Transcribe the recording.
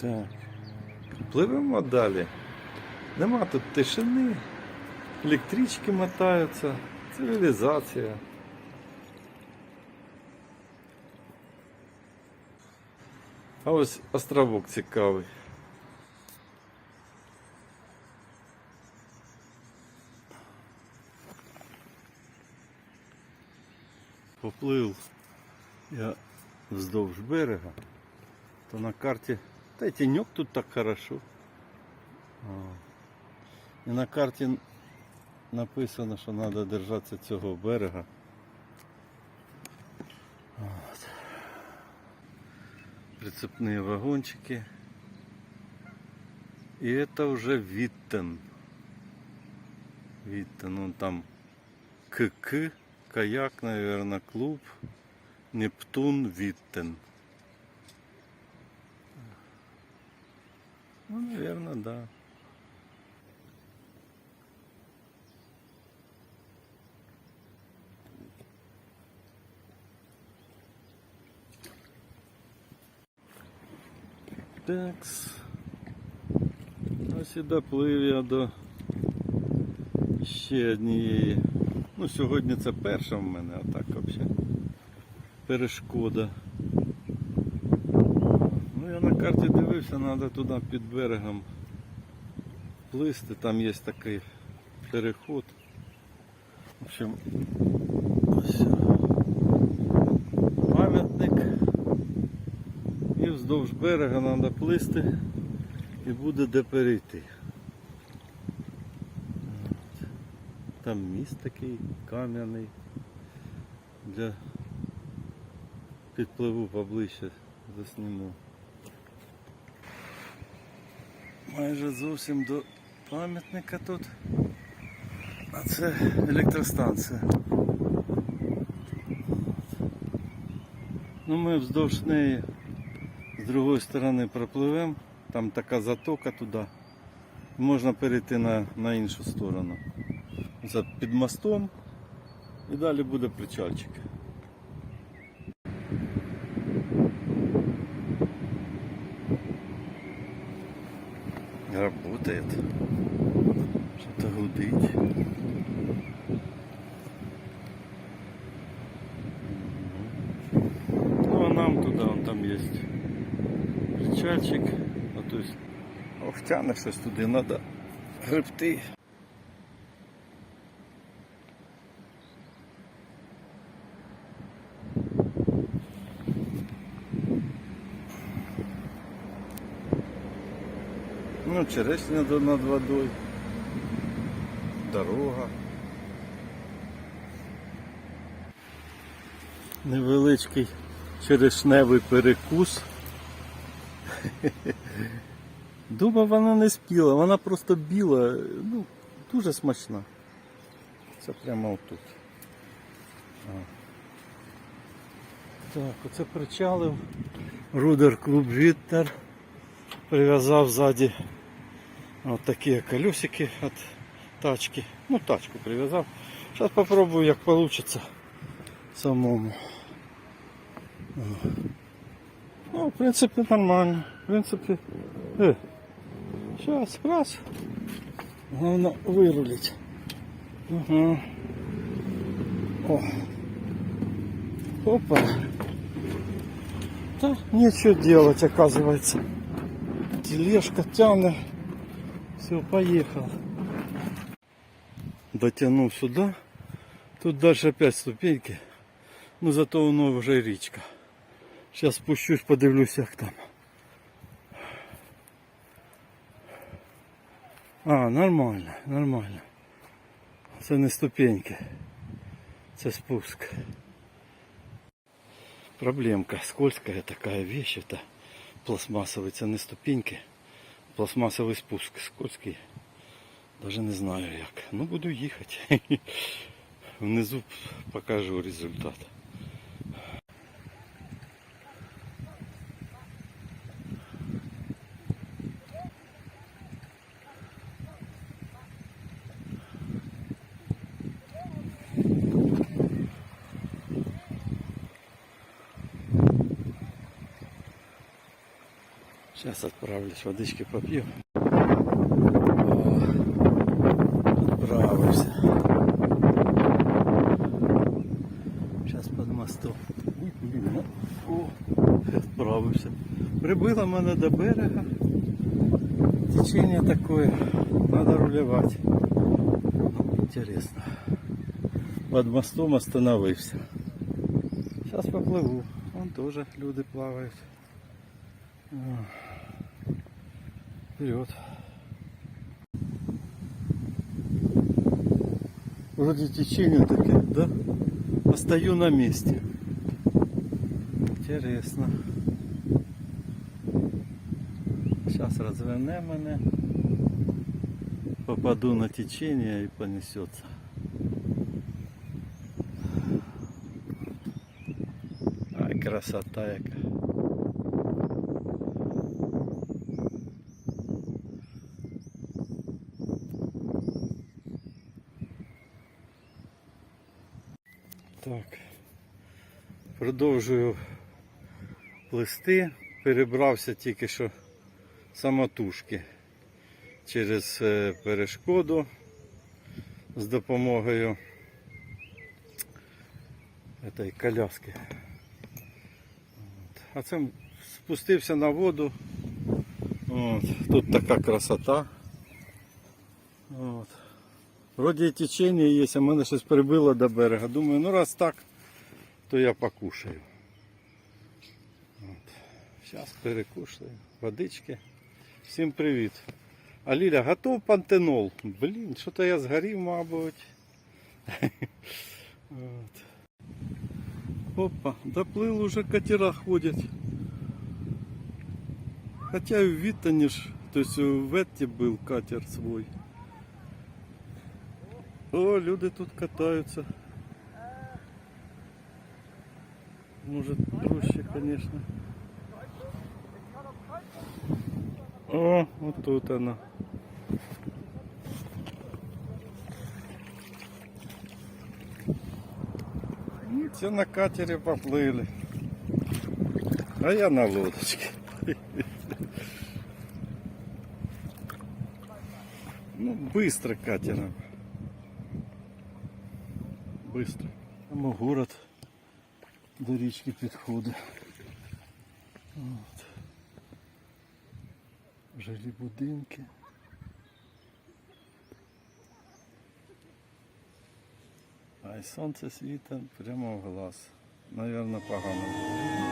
Так. Пливемо далі. Нема тут тишини, електрички мотаються, цивілізація. А ось островок цікавий. Поплив я вздовж берега, то на карті, та й тіньок тут так хорошо. І на карті написано, що треба держатися цього берега. От. Прицепні вагончики. І это уже Виттен. Виттен, он там КК, каяк, наверное, клуб. Нептун Виттен. Наверное, да. Такс. Ось і доплив я до ще однієї. Ну, сьогодні це перша в мене, а так взагалі. Перешкода. Я на карті дивився, треба туди під берегом плисти, там є такий переход. В общем, ось пам'ятник. І вздовж берега треба плисти і буде де перейти. Там міст такий кам'яний. Для підпливу поближче засніму. Майже зовсім до пам'ятника тут. А це електростанція. Ну ми вздовж неї з другої сторони пропливемо, там така затока туди. Можна перейти на, на іншу сторону. За під мостом і далі буде причальчик. Работает. Что-то гудить. Ну а нам туда, он там есть причальчик. Ну, то есть, ох, тянеш щось туди, треба гребти. Ну, черешня над водою. Дорога. Невеличкий черешневий перекус. Думав, вона не спіла, вона просто біла, ну, дуже смачна. Це прямо отут. А. Так, оце причалив. Рудер клуб Віттер. Прив'язав ззаді от такі колесики від тачки. Ну, тачку прив'язав. Зараз попробую, як вийде самому. О. Ну, в принципі, нормально. В принципі. Е. Сейчас, раз. Главное вырулить. Ага. О. Опа. Да, нечего делать, оказывается. Тележка тянет. Все, поехал. Дотянул сюда. Тут дальше опять ступеньки. Ну зато воно вже річка. Сейчас спущусь, подивлюсь, як там. А, нормально, нормально. Це не ступеньки. Це спуск. Проблемка. Скользкая такая вещь. Это пластмассовый, це не ступеньки. Пластмассовый спуск. Скользкий. Даже не знаю як. Ну буду їхати. Внизу покажу результат. Сейчас отправлюсь, водички попью. Відправився. Сейчас под мостом. Відправився. Прибыла мене до берега. Течение такое. Надо рулевать. Интересно. Ну, под мостом остановился. Сейчас поплыву. Вон тоже люди плавают. Вперед. Вроде течение такое, да? А на месте. Интересно. Сейчас разверне мене. Попаду на течение и понесется. Ай, красота яка. Так. Продовжую плести. Перебрався тільки що самотужки через е, перешкоду з допомогою этой коляски. А це спустився на воду. От. Тут така красота. От. Вроді і течення є, а мене щось прибило до берега. Думаю, ну раз так, то я покушаю. От. Зараз перекушаю. Водички. Всім привіт. А Ліля, готов пантенол? Блін, що-то я згорів, мабуть. От. Опа, доплыл уже катера ходят. Хотя и в Виттоне ж, то есть в Этте был катер свой. О, люди тут катаются. Может проще, конечно. О, вот тут она. Все на катере поплыли. А я на лодочке. Ну, быстро катером. Быстро. Там город до річки підходить. От. Жилі будинки. А й сонце світить прямо в глаз. Навірно, погано.